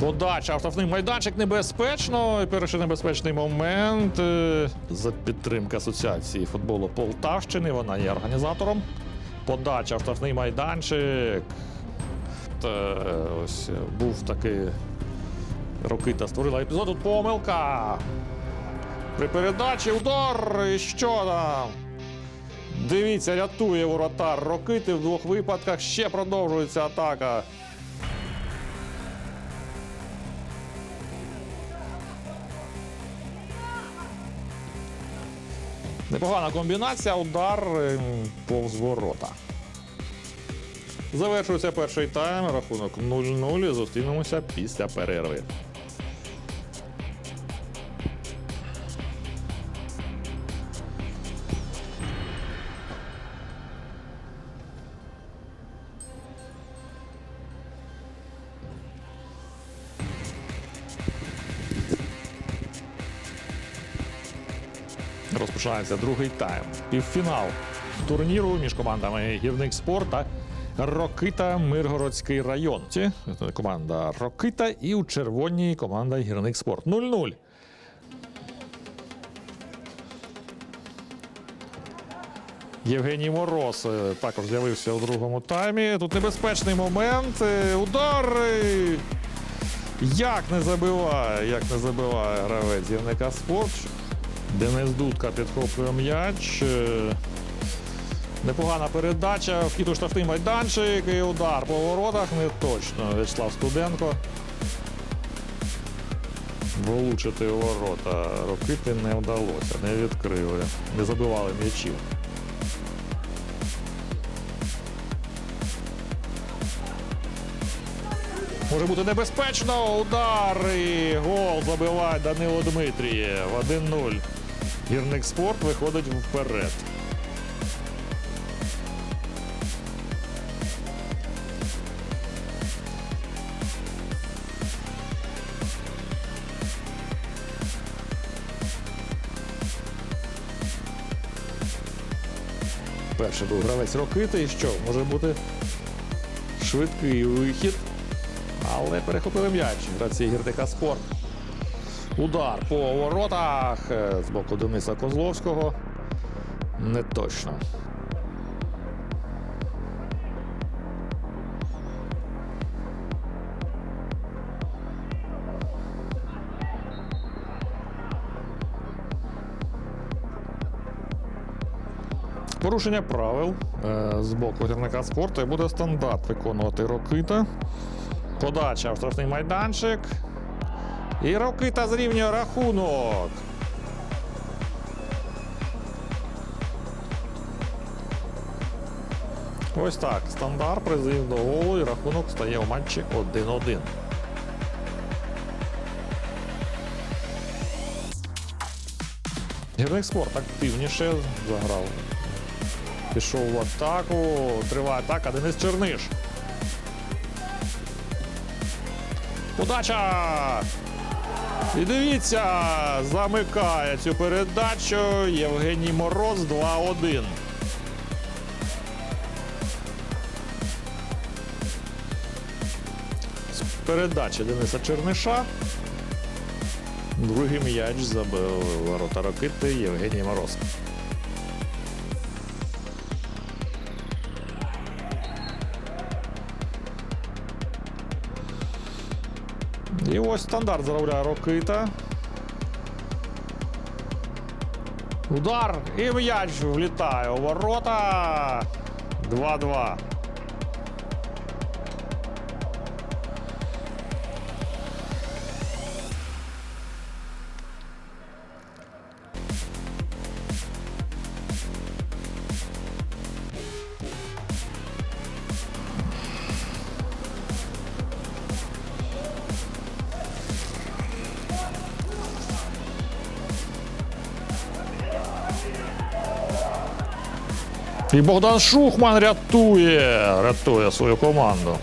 Подача, автофний майданчик небезпечно. Перший небезпечний момент. е, За підтримки Асоціації футболу Полтавщини. Вона є організатором. Подача, автофний майданчик. Та, ось е, був такий Рокита створила епізод. Тут помилка. При передачі удар. І що там? Дивіться, рятує воротар Рокити в двох випадках. Ще продовжується атака. Непогана комбінація, удар ем, повз ворота. Завершується перший тайм, рахунок 0-0. Зустрінемося після перерви. Розпочинається другий тайм. Півфінал турніру між командами Гірник Спорт та Рокита Миргородський район. Ці команда Рокита і у червоній команда Гірник Спорт. 0-0. Євгеній Мороз е, також з'явився у другому таймі. Тут небезпечний момент. е, Удар. е, Як не забиває, як не забиває гравець гірника спорт. Денис Дудка підхоплює м'яч. Е, Непогана передача. Вхід у штрафний майданчик і удар по воротах. Не точно. Вячеслав Студенко. Влучити ворота Рокити не вдалося, не відкрили, не забивали м'ячів. Може бути небезпечно. Удар і гол забиває Данило Дмитрієв. 1-0. Гірник спорт виходить вперед. Перший був гравець Рокити. І що? Може бути швидкий вихід. Але перехопили м'яч. Гравці гірника спорт. Удар по воротах е, з боку Дениса Козловського. Не точно. Порушення правил е, з боку гірника спорту буде стандарт виконувати Рокита. Подача в штрафний майданчик. І Рокита зрівнює рахунок. Ось так. Стандарт призив до голу і рахунок стає у матчі 1-1. Гірник активніше заграв. Пішов в атаку. Триває атака. Денис Черниш. Подача! І дивіться, замикає цю передачу Євгеній Мороз 2-1. Передача Дениса Черниша. Другий м'яч забив ворота ракити Євгеній Мороз. І ось стандарт заробляє Рокита. Удар і м'яч влітає у ворота. 2-2. І Богдан Шухман рятує, рятує свою команду.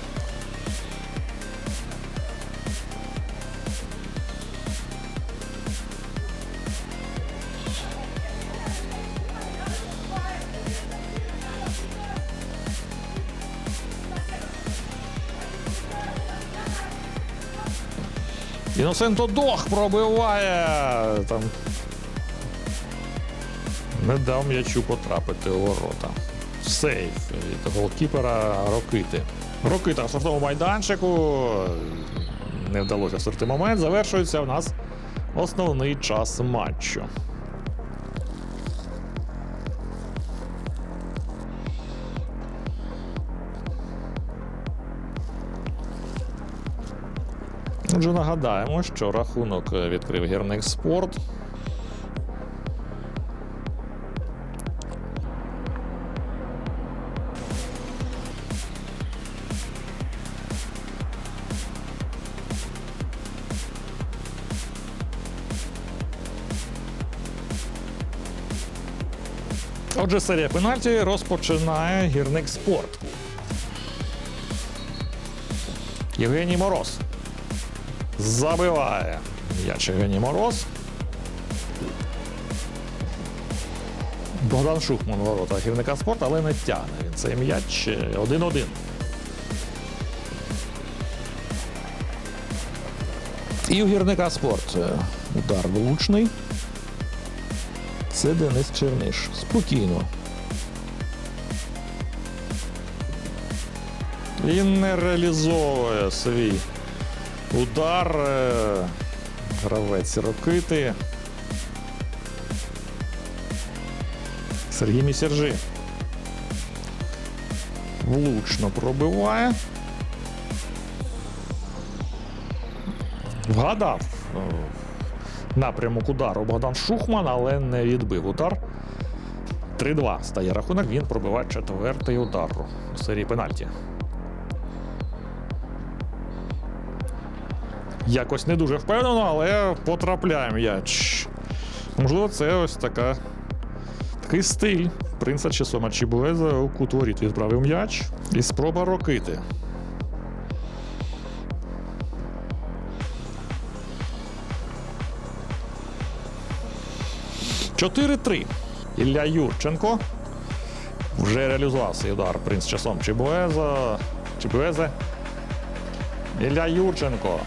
Іносенто Дох пробиває. Там. Не дав м'ячу потрапити у ворота. Сейф від голкіпера Рокити. Рокита в штрафному майданчику. Не вдалося стерти момент. Завершується у нас основний час матчу. Отже, нагадаємо, що рахунок відкрив гірник спорт. Отже, серія пенальті розпочинає гірник спорт. Євгеній Мороз забиває м'яч Євгеній Мороз. Богдан Шухман ворота гірника спорт, але не тягне він цей м'яч 1-1. І у гірника спорт удар влучний. Це Денис Черниш. Спокійно. Він не реалізовує свій удар. е, Гравець Рокити. Сергій Місержи. Влучно пробиває. Вгадав напрямок удару Богдан Шухман, але не відбив удар. 3-2 стає рахунок. Він пробиває четвертий удар у серії пенальті. Якось не дуже впевнено, але потрапляє м'яч. Можливо, це ось така. Такий стиль принца Чесома Чібуеза у кут відправив м'яч. І спроба рокити. Чотири-три. Ілля Юрченко. Вже реалізував свій удар принц часом Чебуеза. Чебуезе. Ілля Юрченко.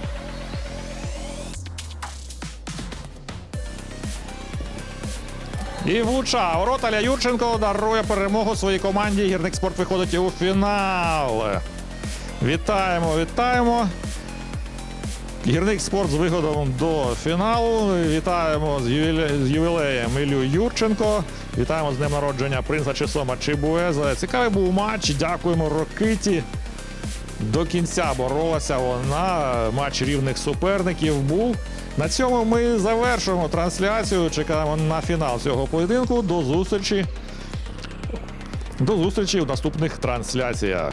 І влуча. Ворота Ля Юрченко дарує перемогу своїй команді. Гірник спорт виходить у фінал. Вітаємо, вітаємо. Гірник спорт з виходом до фіналу. Вітаємо з, ювіле... з ювілеєм Ілю Юрченко. Вітаємо з днем народження принца Чесома Чибуеза. Цікавий був матч. Дякуємо Рокиті. До кінця боролася вона. Матч рівних суперників був. На цьому ми завершуємо трансляцію. Чекаємо на фінал цього поєдинку. До зустрічі. До зустрічі в наступних трансляціях.